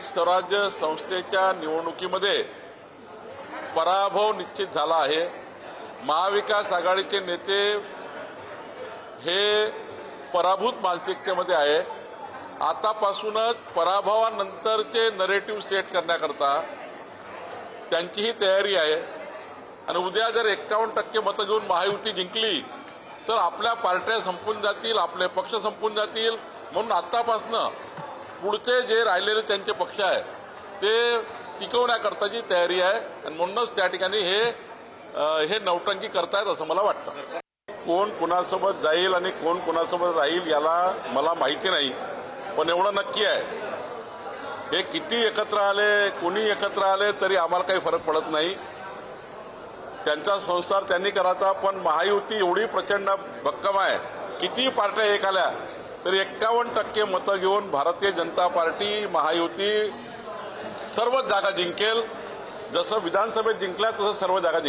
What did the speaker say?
स्थानिक स्वराज्य संस्थेच्या निवडणुकीमध्ये पराभव निश्चित झाला आहे. महाविकास आघाडीचे नेते हे पराभूत मानसिकतेमध्ये आहे. आतापासूनच पराभवानंतरचे नरेटिव्ह सेट करण्याकरता त्यांची ही तयारी आहे. आणि उद्या जर एक्कावन्न टक्के मतं घेऊन महायुती जिंकली तर आपल्या पार्ट्या संपून जातील आपले पक्ष संपून जातील. म्हणून आतापासून पुढचे जे राहिलेले त्यांचे पक्ष आहे ते टिकवण्याकरताची तयारी आहे आणि म्हणूनच त्या ठिकाणी हे हे नौटंकी करतायत असं मला वाटतं. कोण कुणासोबत जाईल आणि कोण कुणासोबत राहील याला मला माहिती नाही पण एवढं नक्की आहे. हे किती एकत्र आले कोणी एकत्र आले तरी आम्हाला काही फरक पडत नाही. त्यांचा संसार त्यांनी करायचा पण महायुती एवढी प्रचंड भक्कम आहे. किती पार्ट्या एक आल्या तरी एक्कावन्न टक्के मतं घेऊन भारतीय जनता पार्टी महायुती सर्व जागा जिंकेल. जसं विधानसभेत जिंकल्या तसं सर्व जागा जिंकेल.